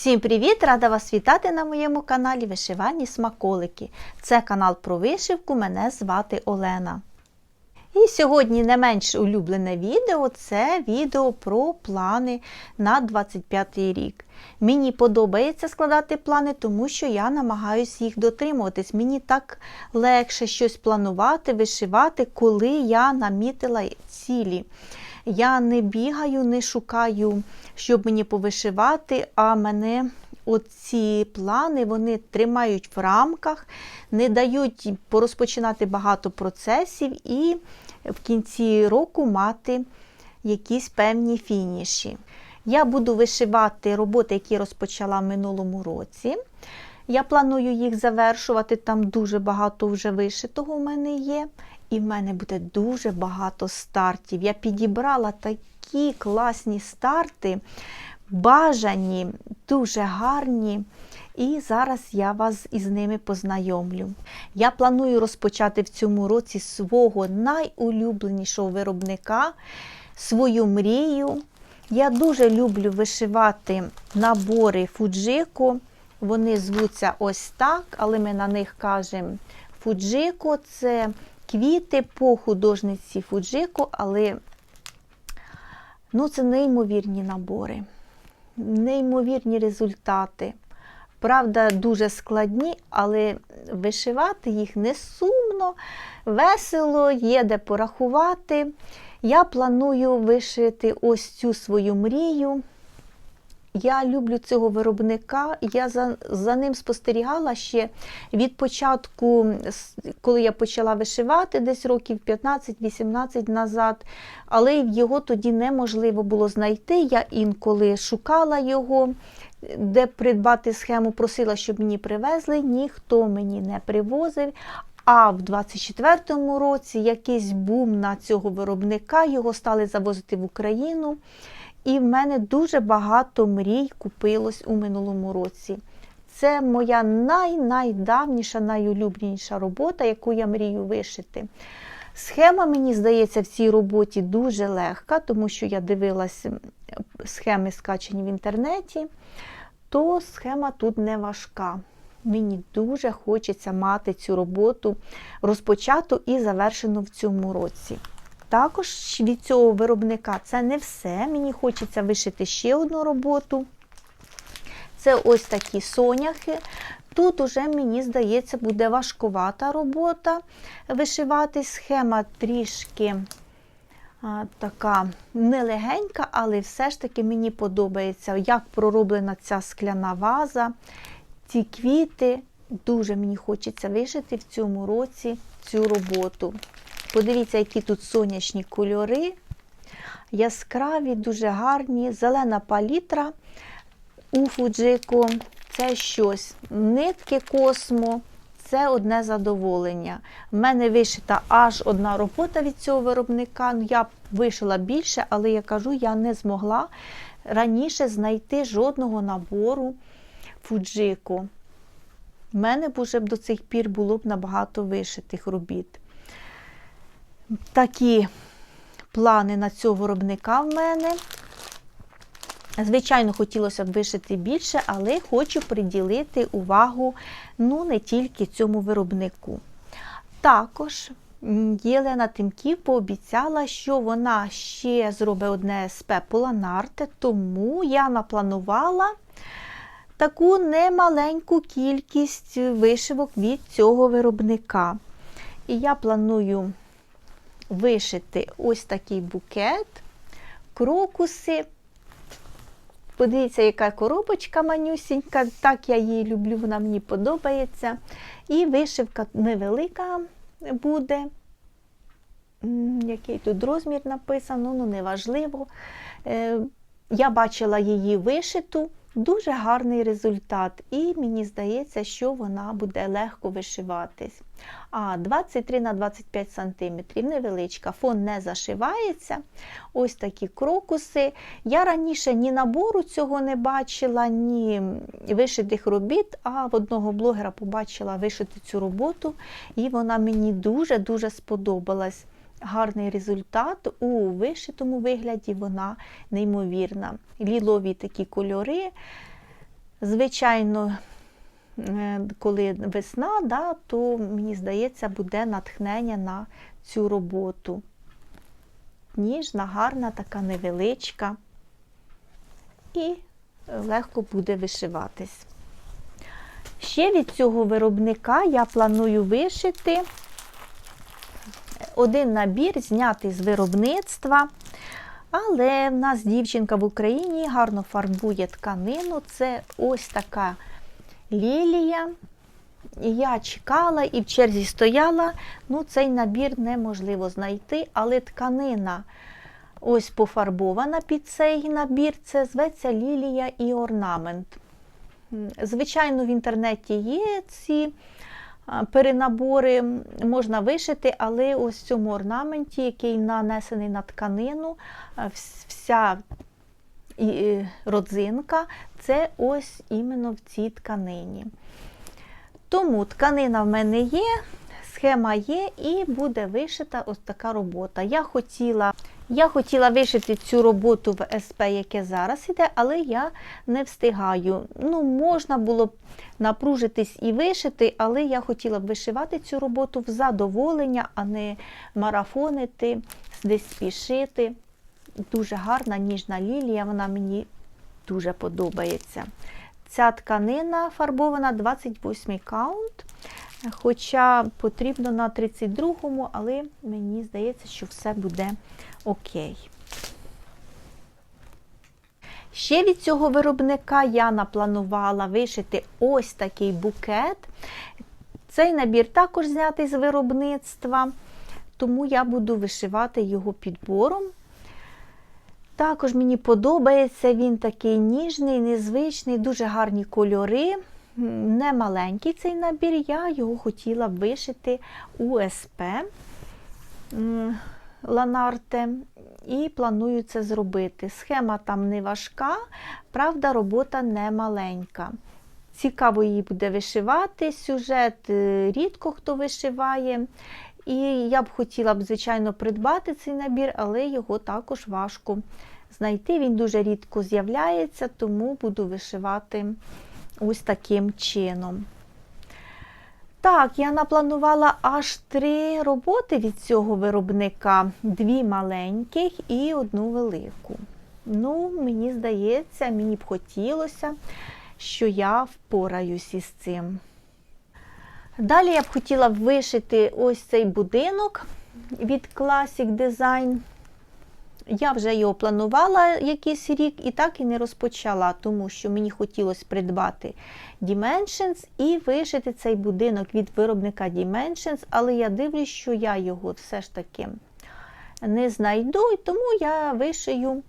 Всім привіт! Рада вас вітати на моєму каналі Вишивальні Смаколики. Це канал про вишивку. Мене звати Олена. І сьогодні не менш улюблене відео це відео про плани на 25 рік. Мені подобається складати плани, тому що я намагаюся їх дотримуватись. Мені так легше щось планувати, вишивати, коли я намітила цілі. Я не бігаю, не шукаю, щоб мені повишивати, а мене оці плани вони тримають в рамках, не дають порозпочинати багато процесів і в кінці року мати якісь певні фініші. Я буду вишивати роботи, які розпочала в минулому році. Я планую їх завершувати, там дуже багато вже вишитого у мене є. І в мене буде дуже багато стартів. Я підібрала такі класні старти, бажані, дуже гарні. І зараз я вас із ними познайомлю. Я планую розпочати в цьому році свого найулюбленішого виробника, свою мрію. Я дуже люблю вишивати набори фуджико. Вони звуться ось так, але ми на них кажемо фуджико це квіти по художниці Фуджико, але ну, це неймовірні набори, неймовірні результати. Правда, дуже складні, але вишивати їх не сумно, весело, є де порахувати. Я планую вишити ось цю свою мрію. Я люблю цього виробника, я за за ним спостерігала ще від початку, коли я почала вишивати десь років 15-18 назад, але його тоді неможливо було знайти. Я інколи шукала його, де придбати схему, просила, щоб мені привезли, ніхто мені не привозив. А в 24-му році якийсь бум на цього виробника, його стали завозити в Україну. І в мене дуже багато мрій купилось у минулому році. Це моя най-найдавніша, найулюбленіша робота, яку я мрію вишити. Схема, мені здається, в цій роботі дуже легка, тому що я дивилася схеми, скачені в інтернеті, то схема тут не важка. Мені дуже хочеться мати цю роботу розпочату і завершену в цьому році. Також від цього виробника це не все. Мені хочеться вишити ще одну роботу. Це ось такі соняхи. Тут уже, мені здається, буде важкувата робота вишивати. Схема трішки а, така нелегенька, але все ж таки мені подобається, як пророблена ця скляна ваза, ці квіти. Дуже мені хочеться вишити в цьому році цю роботу. Подивіться, які тут сонячні кольори. Яскраві, дуже гарні, зелена палітра у фуджику. Це щось. Нитки космо. Це одне задоволення. У мене вишита аж одна робота від цього виробника. Ну, Я вишила більше, але я кажу, я не змогла раніше знайти жодного набору фуджику. У мене б уже до цих пір було б набагато вишитих робіт. Такі плани на цього виробника в мене. Звичайно, хотілося б вишити більше, але хочу приділити увагу ну, не тільки цьому виробнику. Також Єлена Тимків пообіцяла, що вона ще зробить одне СП Поланарте, тому я напланувала таку немаленьку кількість вишивок від цього виробника. І я планую вишити ось такий букет, крокуси. Подивіться, яка коробочка манюсінька, так я її люблю, вона мені подобається. І вишивка невелика буде. Який тут розмір написано, ну неважливо. Е, я бачила її вишиту. Дуже гарний результат, і мені здається, що вона буде легко вишиватись. А 23 на 25 см невеличка, фон не зашивається. Ось такі крокуси. Я раніше ні набору цього не бачила, ні вишитих робіт, а в одного блогера побачила вишити цю роботу, і вона мені дуже-дуже сподобалась гарний результат у вишитому вигляді вона неймовірна. Лілові такі кольори. Звичайно, е, коли весна, да, то мені здається, буде натхнення на цю роботу. Ніжна, гарна, така невеличка. І легко буде вишиватись. Ще від цього виробника я планую вишити один набір, знятий з виробництва. Але в нас дівчинка в Україні гарно фарбує тканину. Це ось така лілія. Я чекала і в черзі стояла. Ну, цей набір неможливо знайти, але тканина ось пофарбована під цей набір. Це зветься лілія і орнамент. Звичайно, в інтернеті є ці перенабори, можна вишити, але ось в цьому орнаменті, який нанесений на тканину, вся родзинка це ось іменно в цій тканині. Тому тканина в мене є, схема є, і буде вишита ось така робота. Я хотіла я хотіла вишити цю роботу в СП, яке зараз іде, але я не встигаю. Ну, Можна було б напружитись і вишити, але я хотіла б вишивати цю роботу в задоволення, а не марафонити, десь спішити. Дуже гарна ніжна лілія, вона мені дуже подобається. Ця тканина фарбована 28 каунт. Хоча потрібно на 32-му, але мені здається, що все буде окей. Ще від цього виробника я напланувала вишити ось такий букет. Цей набір також знятий з виробництва, тому я буду вишивати його підбором. Також мені подобається він такий ніжний, незвичний, дуже гарні кольори. Не маленький цей набір, я його хотіла вишити у СП Ланарте і планую це зробити. Схема там не важка, правда, робота не маленька. Цікаво її буде вишивати, сюжет е, рідко хто вишиває. І я б хотіла б, звичайно, придбати цей набір, але його також важко знайти. Він дуже рідко з'являється, тому буду вишивати ось таким чином. Так, я напланувала аж три роботи від цього виробника: дві маленьких і одну велику. Ну, мені здається, мені б хотілося, що я впораюсь із цим. Далі я б хотіла вишити ось цей будинок від Classic Design. Я вже його планувала якийсь рік і так і не розпочала, тому що мені хотілося придбати Dimensions і вишити цей будинок від виробника Dimensions, але я дивлюсь, що я його все ж таки не знайду, і тому я вишию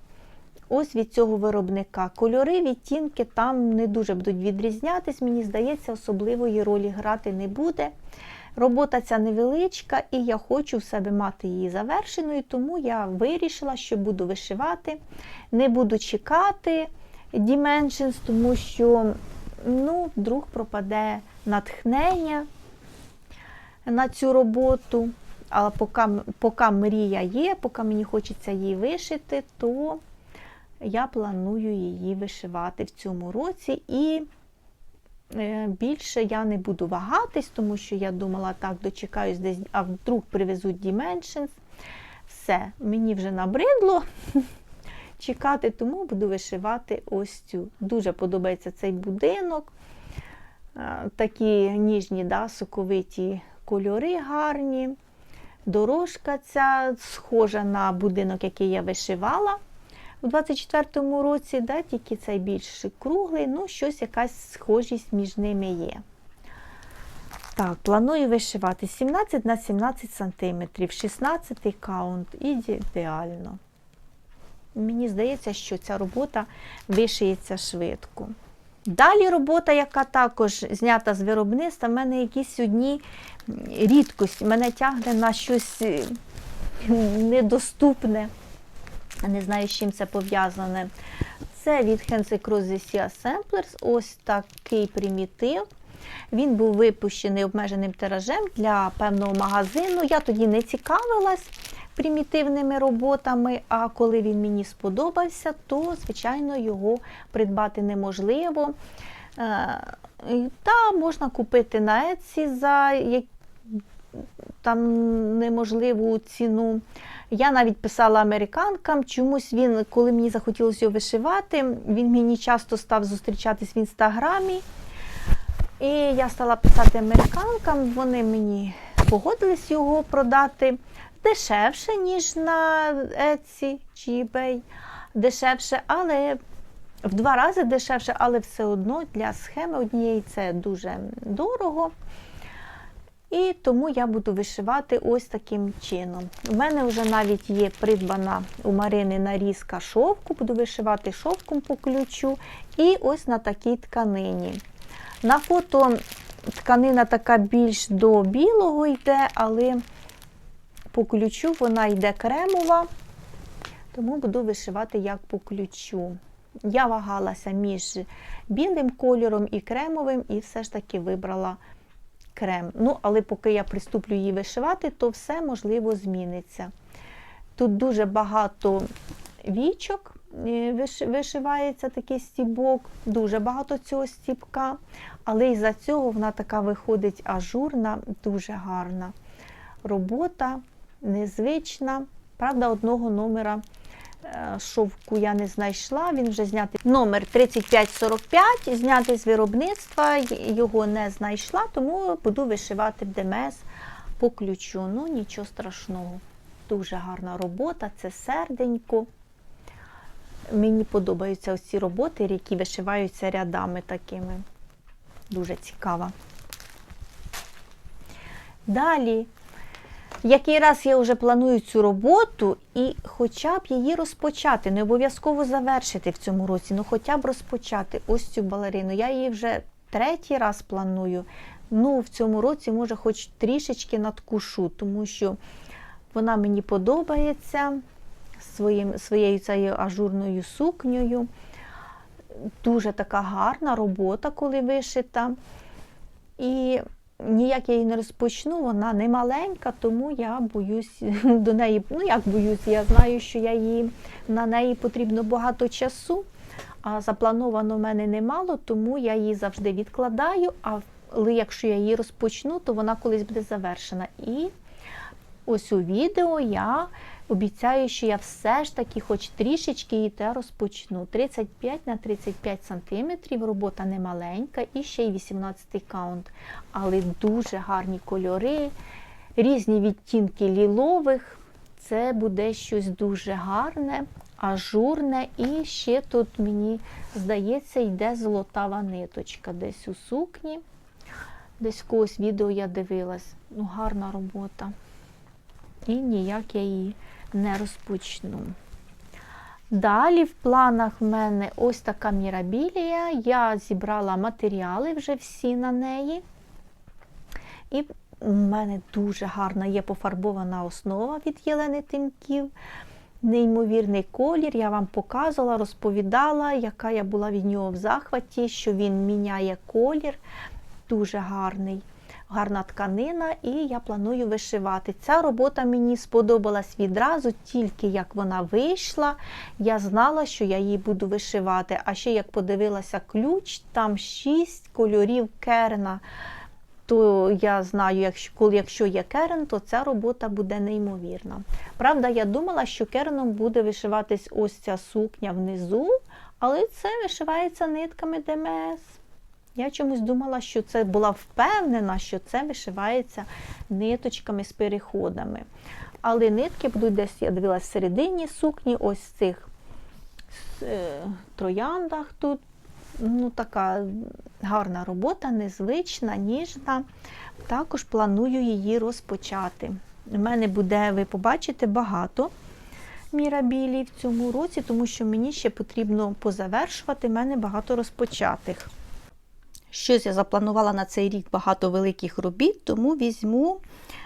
ось від цього виробника. Кольори, відтінки там не дуже будуть відрізнятись, мені здається, особливої ролі грати не буде. Робота ця невеличка, і я хочу в себе мати її завершеною, тому я вирішила, що буду вишивати, не буду чекати Dimensions, тому що ну, вдруг пропаде натхнення на цю роботу. Але поки, поки мрія є, поки мені хочеться її вишити, то я планую її вишивати в цьому році. І більше я не буду вагатись, тому що я думала, так, дочекаюсь десь, а вдруг привезуть Dimensions. Все, мені вже набридло чекати, тому буду вишивати ось цю. Дуже подобається цей будинок. Е, такі ніжні, да, соковиті кольори гарні. Дорожка ця схожа на будинок, який я вишивала у 24-му році, да, тільки цей більш круглий, ну, щось якась схожість між ними є. Так, планую вишивати 17 на 17 см, 16 каунт, ідеально. Мені здається, що ця робота вишиється швидко. Далі робота, яка також знята з виробництва, в мене якісь одні рідкості, мене тягне на щось е, недоступне. Не знаю, з чим це пов'язане. Це від Hense Cross ZC Assemblers, ось такий примітив. Він був випущений обмеженим тиражем для певного магазину. Я тоді не цікавилась примітивними роботами, а коли він мені сподобався, то, звичайно, його придбати неможливо. Е, Та можна купити на Etsy за там неможливу ціну. Я навіть писала американкам, чомусь він, коли мені захотілося його вишивати, він мені часто став зустрічатись в інстаграмі. І я стала писати американкам, вони мені погодились його продати дешевше, ніж на Etsy чи eBay. Дешевше, але в два рази дешевше, але все одно для схеми однієї це дуже дорого. І тому я буду вишивати ось таким чином. У мене вже навіть є придбана у Марини нарізка шовку, буду вишивати шовком по ключу. І ось на такій тканині. На фото тканина така більш до білого йде, але по ключу вона йде кремова, тому буду вишивати як по ключу. Я вагалася між білим кольором і кремовим, і все ж таки вибрала крем. Ну, але поки я приступлю її вишивати, то все можливо зміниться. Тут дуже багато вічок, е, вишивається такий стібок, дуже багато цього стібка, але із-за цього вона така виходить ажурна, дуже гарна. Робота незвична. Правда, одного номера шовку я не знайшла. Він вже знятий. Номер 3545, знятий з виробництва, його не знайшла, тому буду вишивати ДМС по ключу. Ну, нічого страшного. Дуже гарна робота, це серденько. Мені подобаються ці роботи, які вишиваються рядами такими. Дуже цікава. Далі, який раз я вже планую цю роботу, і хоча б її розпочати, не обов'язково завершити в цьому році, ну хоча б розпочати ось цю балерину. Я її вже третій раз планую. Ну, в цьому році, може, хоч трішечки надкушу, тому що вона мені подобається своїм, своєю цією ажурною сукнею. Дуже така гарна робота, коли вишита. І ніяк я її не розпочну, вона не маленька, тому я боюсь до неї. Ну, як боюсь, я знаю, що я її, на неї потрібно багато часу, а заплановано в мене немало, тому я її завжди відкладаю. Але якщо я її розпочну, то вона колись буде завершена. І ось у відео я обіцяю, що я все ж таки, хоч трішечки її те розпочну. 35 на 35 сантиметрів, робота не маленька і ще й 18 каунт. Але дуже гарні кольори, різні відтінки лілових. Це буде щось дуже гарне, ажурне. І ще тут, мені здається, йде золотава ниточка десь у сукні. Десь в когось відео я дивилась. Ну, гарна робота. І ніяк я її не розпочну. Далі в планах в мене ось така мірабілія. Я зібрала матеріали вже всі на неї. І у мене дуже гарна є пофарбована основа від Єлени Тимків. Неймовірний колір. Я вам показувала, розповідала, яка я була від нього в захваті, що він міняє колір. Дуже гарний гарна тканина, і я планую вишивати. Ця робота мені сподобалась відразу, тільки як вона вийшла, я знала, що я її буду вишивати. А ще як подивилася ключ, там 6 кольорів керна. То я знаю, якщо, якщо є керен, то ця робота буде неймовірна. Правда, я думала, що кереном буде вишиватись ось ця сукня внизу, але це вишивається нитками ДМС. Я чомусь думала, що це була впевнена, що це вишивається ниточками з переходами. Але нитки будуть десь, я дивилась, в середині сукні, ось в цих е, трояндах тут. Ну, така гарна робота, незвична, ніжна. Також планую її розпочати. У мене буде, ви побачите, багато мірабілій в цьому році, тому що мені ще потрібно позавершувати, в мене багато розпочатих. Щось я запланувала на цей рік багато великих робіт, тому візьму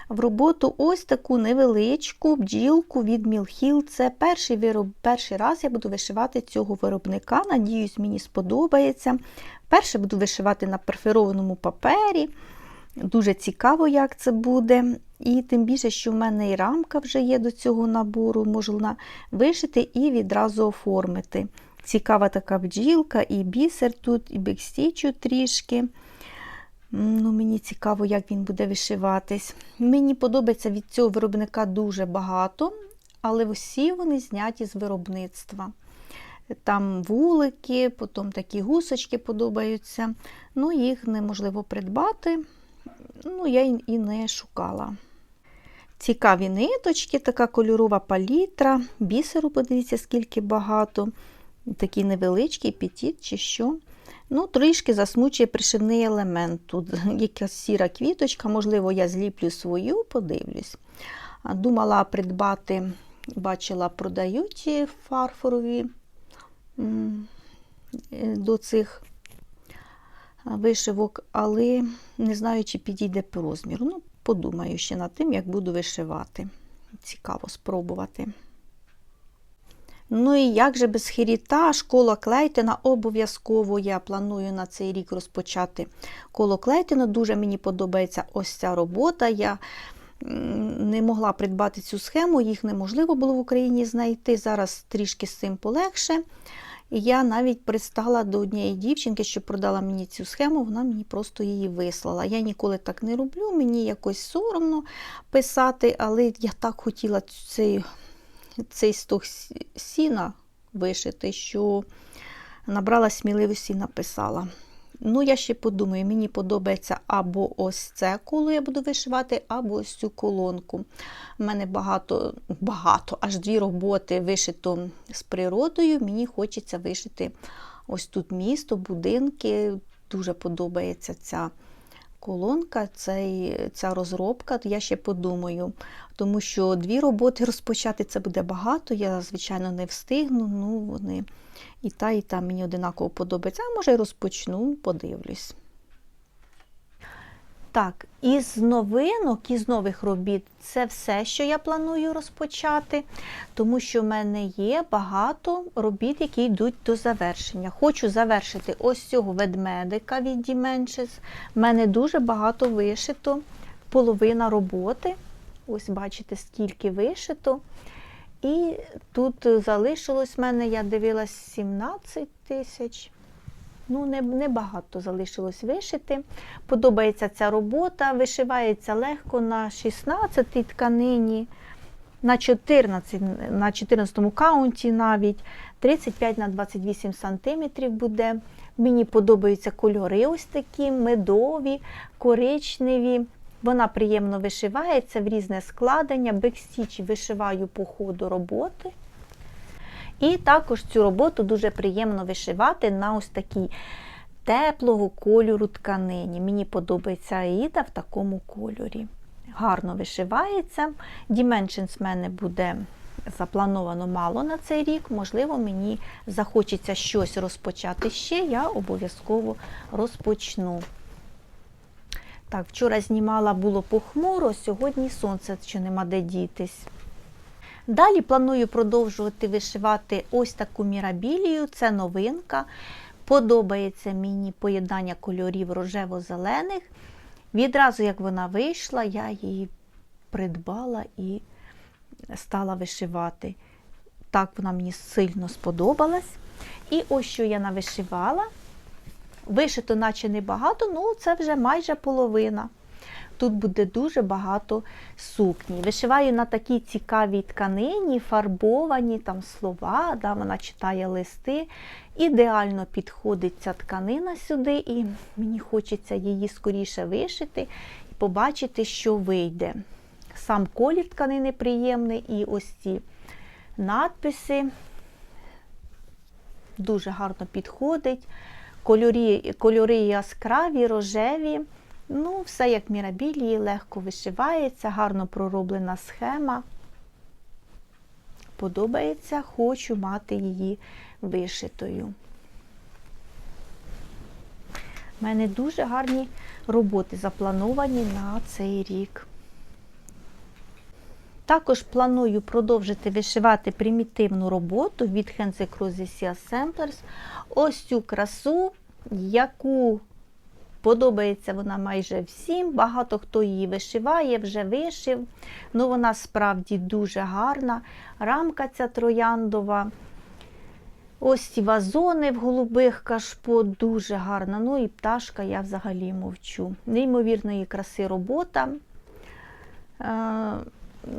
в роботу ось таку невеличку бджілку від Мілхіл. Це перший вироб, перший раз я буду вишивати цього виробника. Надіюсь, мені сподобається. Перше буду вишивати на перферованому папері. Дуже цікаво, як це буде. І тим більше, що в мене і рамка вже є до цього набору, можна вишити і відразу оформити. Цікава така бджілка, і бісер тут, і бекстічу трішки. Ну, Мені цікаво, як він буде вишиватись. Мені подобається від цього виробника дуже багато, але всі вони зняті з виробництва. Там вулики, потім такі гусочки подобаються. Ну, їх неможливо придбати. Ну, я і не шукала. Цікаві ниточки, така кольорова палітра, бісеру, подивіться, скільки багато. Такий невеличкий петіт чи що. Ну, Трішки засмучує пришивний елемент. Тут якась сіра квіточка, можливо, я зліплю свою, подивлюсь. Думала придбати, бачила, продають фарфорові до цих вишивок, але не знаю, чи підійде по розміру. Ну, подумаю ще над тим, як буду вишивати. Цікаво спробувати. Ну і як же без хіріта, школа Клейтена обов'язково я планую на цей рік розпочати коло Клейтена. Дуже мені подобається ось ця робота. Я не могла придбати цю схему, їх неможливо було в Україні знайти. Зараз трішки з цим полегше. Я навіть пристала до однієї дівчинки, що продала мені цю схему, вона мені просто її вислала. Я ніколи так не роблю, мені якось соромно писати, але я так хотіла цей цей стог сіна вишити, що набрала сміливості і написала. Ну, я ще подумаю, мені подобається або ось це коло я буду вишивати, або ось цю колонку. У мене багато, багато, аж дві роботи вишито з природою. Мені хочеться вишити ось тут місто, будинки. Дуже подобається ця колонка, цей, ця розробка. Я ще подумаю, тому що дві роботи розпочати це буде багато. Я, звичайно, не встигну. Ну, вони і та, і та мені одинаково подобається. А може, й розпочну, подивлюсь. Так, із новинок, із нових робіт це все, що я планую розпочати, тому що в мене є багато робіт, які йдуть до завершення. Хочу завершити ось цього ведмедика від Dimensions. У мене дуже багато вишито, половина роботи. Ось, бачите, скільки вишито. І тут залишилось в мене, я дивилась, 17 тисяч. Ну, небагато не залишилось вишити. Подобається ця робота, вишивається легко на 16 тканині, на 14 на 14 каунті навіть 35 на 28 см буде. Мені подобаються кольори ось такі, медові, коричневі. Вона приємно вишивається в різне складення. Бекстіч вишиваю по ходу роботи. І також цю роботу дуже приємно вишивати на ось такій теплого кольору тканині. Мені подобається аїда в такому кольорі. Гарно вишивається. Dimensions в мене буде заплановано мало на цей рік. Можливо, мені захочеться щось розпочати ще, я обов'язково розпочну. Так, вчора знімала було похмуро, сьогодні сонце, що нема де дітись. Далі планую продовжувати вишивати ось таку мірабілію, це новинка. Подобається мені поєднання кольорів рожево-зелених. Відразу, як вона вийшла, я її придбала і стала вишивати. Так вона мені сильно сподобалась. І ось що я навишивала. Вишито, наче небагато, ну це вже майже половина. Тут буде дуже багато сукні. Вишиваю на такій цікавій тканині, фарбовані там слова, да, вона читає листи. Ідеально підходить ця тканина сюди, і мені хочеться її скоріше вишити і побачити, що вийде. Сам колір тканини приємний, і ось ці надписи дуже гарно підходить. Кольори, кольори яскраві, рожеві. Ну, все як мірабілії, легко вишивається, гарно пророблена схема. Подобається, хочу мати її вишитою. У мене дуже гарні роботи заплановані на цей рік. Також планую продовжити вишивати примітивну роботу від Henze Crozesi Assemblers. Ось цю красу, яку Подобається вона майже всім, багато хто її вишиває, вже вишив. Ну, Вона справді дуже гарна. Рамка ця трояндова. Ось ці вазони в голубих кашпо дуже гарна. Ну і пташка я взагалі мовчу. Неймовірної краси робота. Е,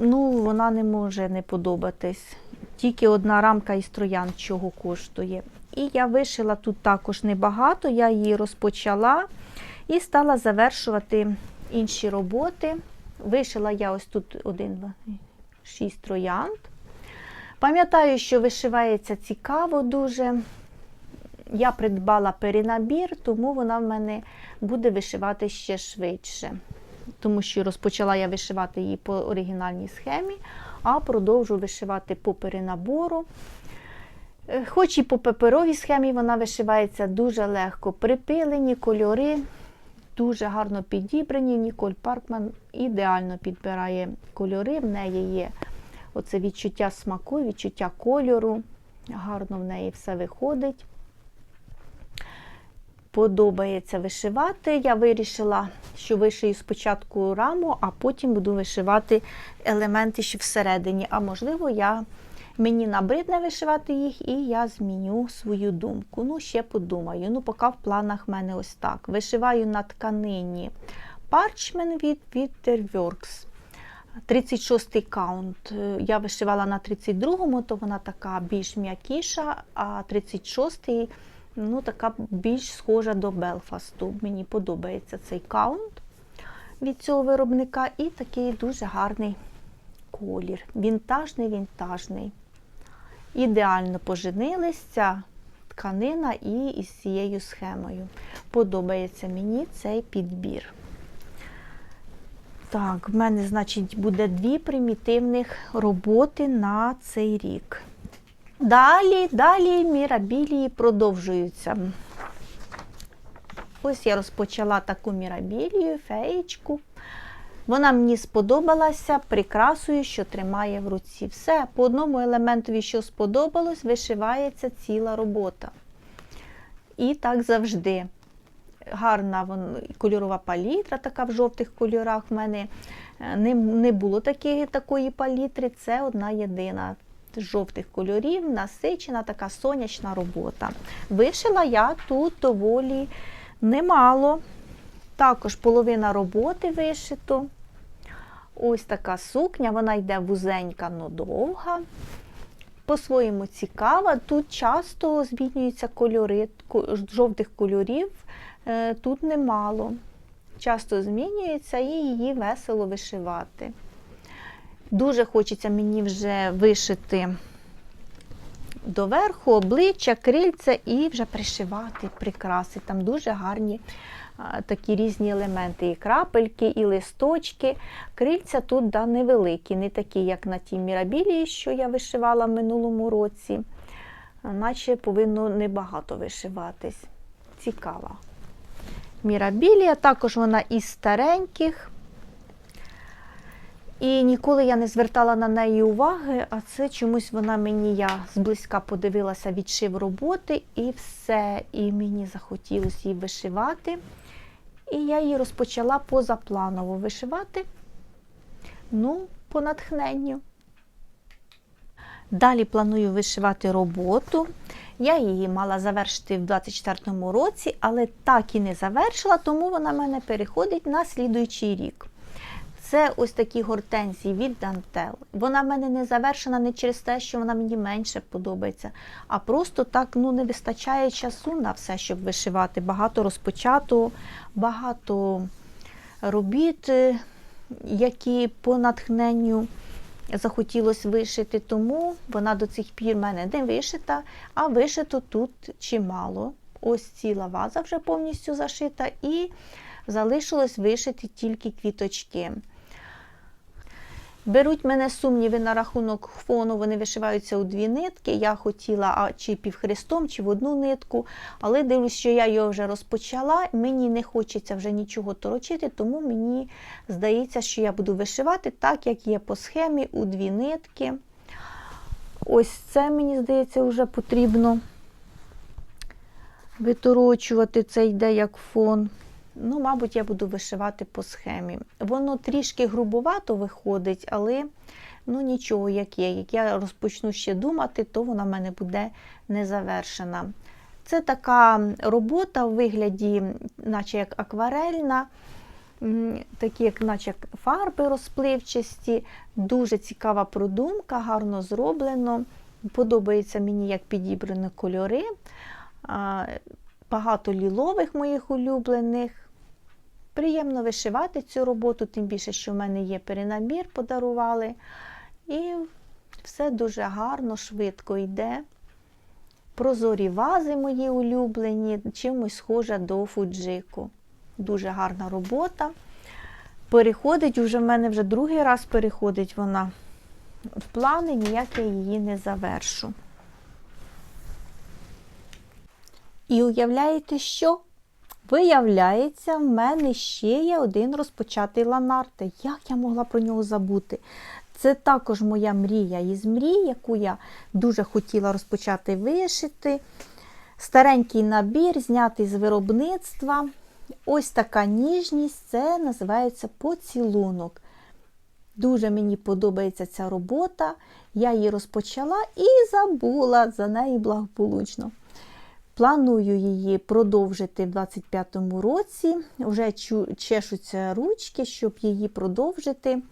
ну, вона не може не подобатись. Тільки одна рамка із троян чого коштує. І я вишила тут також небагато, я її розпочала і стала завершувати інші роботи. Вишила я ось тут один, два, шість троянд. Пам'ятаю, що вишивається цікаво дуже. Я придбала перенабір, тому вона в мене буде вишивати ще швидше. Тому що розпочала я вишивати її по оригінальній схемі, а продовжу вишивати по перенабору. Е, Хоч і по паперовій схемі вона вишивається дуже легко. Припилені кольори, дуже гарно підібрані. Ніколь Паркман ідеально підбирає кольори. В неї є оце відчуття смаку, відчуття кольору. Гарно в неї все виходить. Подобається вишивати. Я вирішила, що вишию спочатку раму, а потім буду вишивати елементи ще всередині. А можливо, я, мені набридне вишивати їх, і я зміню свою думку. Ну, ще подумаю. Ну, поки в планах в мене ось так. Вишиваю на тканині Parchment від Witterworks. 36-й каунт. Е, Я вишивала на 32-му, то вона така більш м'якіша, а 36-й ну, така більш схожа до Белфасту. Мені подобається цей каунт від цього виробника і такий дуже гарний колір. Вінтажний, вінтажний. Ідеально поженились ця тканина і із цією схемою. Подобається мені цей підбір. Так, в мене, значить, буде дві примітивних роботи на цей рік. Далі, далі мірабілії продовжуються. Ось я розпочала таку мірабілію, феєчку. Вона мені сподобалася прикрасою, що тримає в руці. Все, по одному елементові, що сподобалось, вишивається ціла робота. І так завжди. Гарна вон, кольорова палітра, така в жовтих кольорах. В мене е, не, не було такі, такої палітри, це одна єдина. З Жовтих кольорів, насичена така сонячна робота. Вишила я тут доволі немало. Також половина роботи вишито. Ось така сукня, вона йде вузенька, но довга. По-своєму цікава. Тут часто змінюються кольори, жовтих кольорів е, тут немало. Часто змінюється і її весело вишивати. Дуже хочеться мені вже вишити доверху обличчя, крильця і вже пришивати прикраси. Там дуже гарні такі різні елементи. І крапельки, і листочки. Крильця тут да, невеликі, не такі, як на тій мірабілії, що я вишивала в минулому році. Наче повинно небагато вишиватись. Цікава. Мірабілія, також вона із стареньких. І ніколи я не звертала на неї уваги, а це чомусь вона мені, я зблизька подивилася відшив роботи і все. І мені захотілося її вишивати. І я її розпочала позапланово вишивати, ну, по натхненню. Далі планую вишивати роботу. Я її мала завершити в 24-му році, але так і не завершила, тому вона в мене переходить на слідуючий рік. Це ось такі гортензії від Дантел. Вона в мене не завершена не через те, що вона мені менше подобається, а просто так ну, не вистачає часу на все, щоб вишивати. Багато розпочато, багато робіт, е, які по натхненню захотілося вишити, тому вона до цих пір в мене не вишита, а вишито тут чимало. Ось ціла ваза вже повністю зашита, і залишилось вишити тільки квіточки. Беруть мене сумніви на рахунок фону, вони вишиваються у дві нитки. Я хотіла а, чи півхрестом, чи в одну нитку, але дивлюсь, що я його вже розпочала. Мені не хочеться вже нічого торочити, тому мені здається, що я буду вишивати так, як є по схемі, у дві нитки. Ось це, мені здається, вже потрібно виторочувати, це йде як фон. Ну, мабуть, я буду вишивати по схемі. Воно трішки грубувато виходить, але Ну, нічого, як є. Як я розпочну ще думати, то вона в мене буде не завершена. Це така робота в вигляді, наче як акварельна, такі, як наче фарби розпливчасті. Дуже цікава продумка, гарно зроблено. Подобається мені, як підібрані кольори. Багато лілових моїх улюблених. Приємно вишивати цю роботу, тим більше, що в мене є перенабір, подарували. І все дуже гарно, швидко йде. Прозорі вази мої улюблені, чимось схожа до фуджику. Дуже гарна робота. Переходить, уже в мене вже другий раз переходить вона в плани, ніяк я її не завершу. І уявляєте, що? Виявляється, в мене ще є один розпочатий ланарте. Як я могла про нього забути? Це також моя мрія із мрій, яку я дуже хотіла розпочати вишити. Старенький набір, знятий з виробництва. Ось така ніжність, це називається поцілунок. Дуже мені подобається ця робота. Я її розпочала і забула за неї благополучно. Планую її продовжити в 25-му році. Вже чешуться ручки, щоб її продовжити.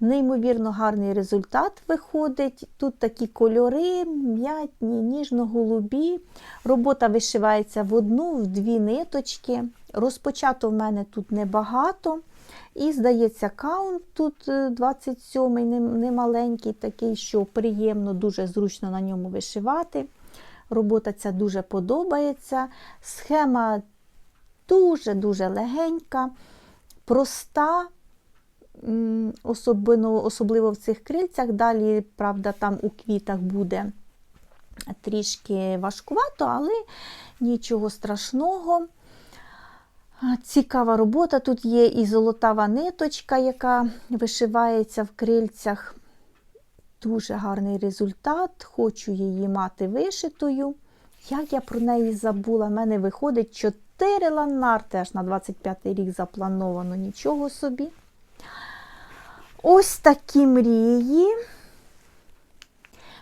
Неймовірно гарний результат виходить. Тут такі кольори, м'ятні, ніжно-голубі. Робота вишивається в одну, в дві ниточки. Розпочато в мене тут небагато. І, здається, каунт тут 27-й, немаленький, такий, що приємно, дуже зручно на ньому вишивати. Робота ця дуже подобається. Схема дуже-дуже легенька, проста, особливо, особливо в цих крильцях. Далі, правда, там у квітах буде трішки важкувато, але нічого страшного. Цікава робота. Тут є і золотава ниточка, яка вишивається в крильцях. Дуже гарний результат, хочу її мати вишитою. Як я про неї забула, в мене виходить 4 ланарти аж на 25-й рік заплановано, нічого собі. Ось такі мрії.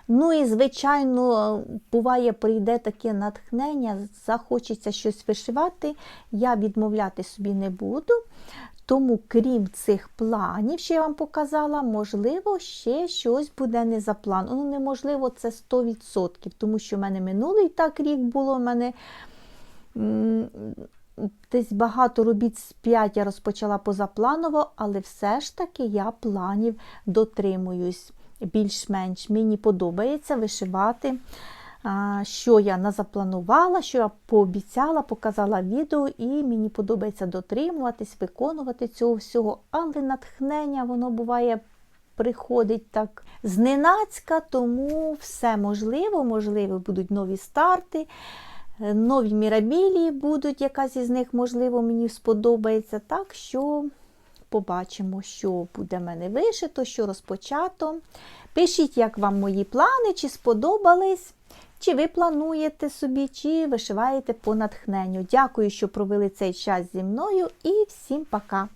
Ну і, звичайно, буває, прийде таке натхнення, захочеться щось вишивати, я відмовляти собі не буду. Тому, крім цих планів, що я вам показала, можливо, ще щось буде не за план. Ну, неможливо, це 100%, тому що в мене минулий так рік було, в мене десь багато робіт з 5 я розпочала позапланово, але все ж таки я планів дотримуюсь більш-менш. Мені подобається вишивати що я назапланувала, що я пообіцяла, показала відео, і мені подобається дотримуватись, виконувати цього всього, але натхнення воно буває. Приходить так зненацька, тому все можливо, можливо, будуть нові старти, нові мірабілії будуть, якась із них, можливо, мені сподобається. Так що побачимо, що буде в мене вишито, що розпочато. Пишіть, як вам мої плани, чи сподобались. Чи ви плануєте собі, чи вишиваєте по натхненню. Дякую, що провели цей час зі мною і всім пока!